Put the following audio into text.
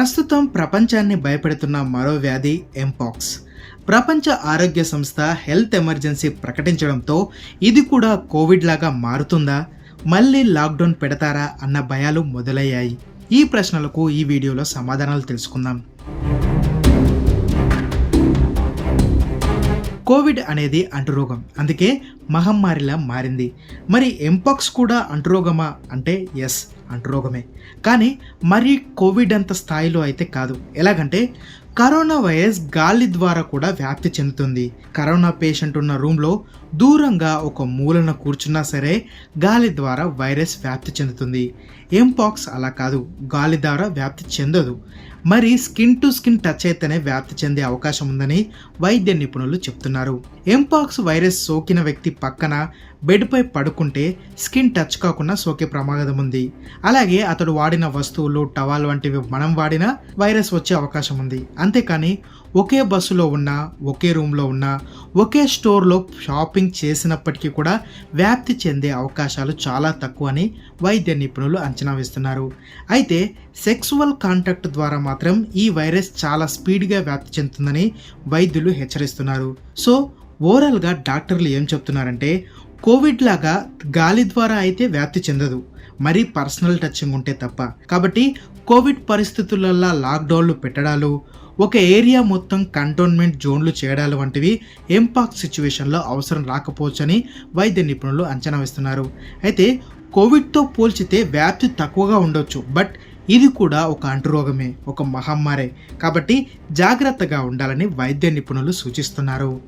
ప్రస్తుతం ప్రపంచాన్ని భయపెడుతున్న మరో వ్యాధి ఎంపాక్స్ ప్రపంచ ఆరోగ్య సంస్థ హెల్త్ ఎమర్జెన్సీ ప్రకటించడంతో ఇది కూడా కోవిడ్ లాగా మారుతుందా? మళ్ళీ లాక్డౌన్ పెడతారా అన్న భయాలు మొదలయ్యాయి. ఈ ప్రశ్నలకు ఈ వీడియోలో సమాధానాలు తెలుసుకుందాం. కోవిడ్ అనేది అంటురోగం. అందుకే మహమ్మారిలా మారింది. మరి ఎంపాక్స్ కూడా అంటురోగమా? అంటే ఎస్ అంటురోగమే. కానీ మరి కోవిడ్ అంత స్థాయిలో అయితే కాదు. ఎలాగంటే కరోనా వైరస్ గాలి ద్వారా కూడా వ్యాప్తి చెందుతుంది. కరోనా పేషెంట్ ఉన్న రూమ్లో దూరంగా ఒక మూలన కూర్చున్నా సరే గాలి ద్వారా వైరస్ వ్యాప్తి చెందుతుంది. ఎంపాక్స్ అలా కాదు. గాలి ద్వారా వ్యాప్తి చెందదు. మరి స్కిన్ టు స్కిన్ టచ్ అయితేనే వ్యాప్తి చెందే అవకాశం ఉందని వైద్య నిపుణులు చెప్తున్నారు. ఎంపాక్స్ వైరస్ సోకిన వ్యక్తి పక్కన బెడ్పై పడుకుంటే స్కిన్ టచ్ కాకుండా సోకే ప్రమాదం ఉంది. అలాగే అతడు వాడిన వస్తువులు టవాల్ వంటివి మనం వాడినా వైరస్ వచ్చే అవకాశం ఉంది. అంతేకాని ఒకే బస్సులో ఉన్నా ఒకే రూమ్లో ఉన్నా ఒకే స్టోర్లో షాపింగ్ చేసినప్పటికీ కూడా వ్యాప్తి చెందే అవకాశాలు చాలా తక్కువ అని వైద్య నిపుణులు అంచనా వేస్తున్నారు. అయితే సెక్సువల్ కాంటాక్ట్ ద్వారా మాత్రం ఈ వైరస్ చాలా స్పీడ్గా వ్యాప్తి చెందుతుందని వైద్యులు హెచ్చరిస్తున్నారు. సో ఓవరాల్గా డాక్టర్లు ఏం చెప్తున్నారంటే కోవిడ్ లాగా గాలి ద్వారా అయితే వ్యాప్తి చెందదు. మరీ పర్సనల్ టచింగ్ ఉంటే తప్ప. కాబట్టి కోవిడ్ పరిస్థితులలో లాక్డౌన్లు పెట్టడాలు ఒక ఏరియా మొత్తం కంటోన్మెంట్ జోన్లు చేయడాలు వంటివి ఎంపాక్ సిచ్యువేషన్లో అవసరం రాకపోవచ్చని వైద్య నిపుణులు అంచనా వేస్తున్నారు. అయితే కోవిడ్తో పోల్చితే వ్యాప్తి తక్కువగా ఉండొచ్చు. బట్ ఇది కూడా ఒక అంటురోగమే ఒక మహమ్మారే. కాబట్టి జాగ్రత్తగా ఉండాలని వైద్య నిపుణులు సూచిస్తున్నారు.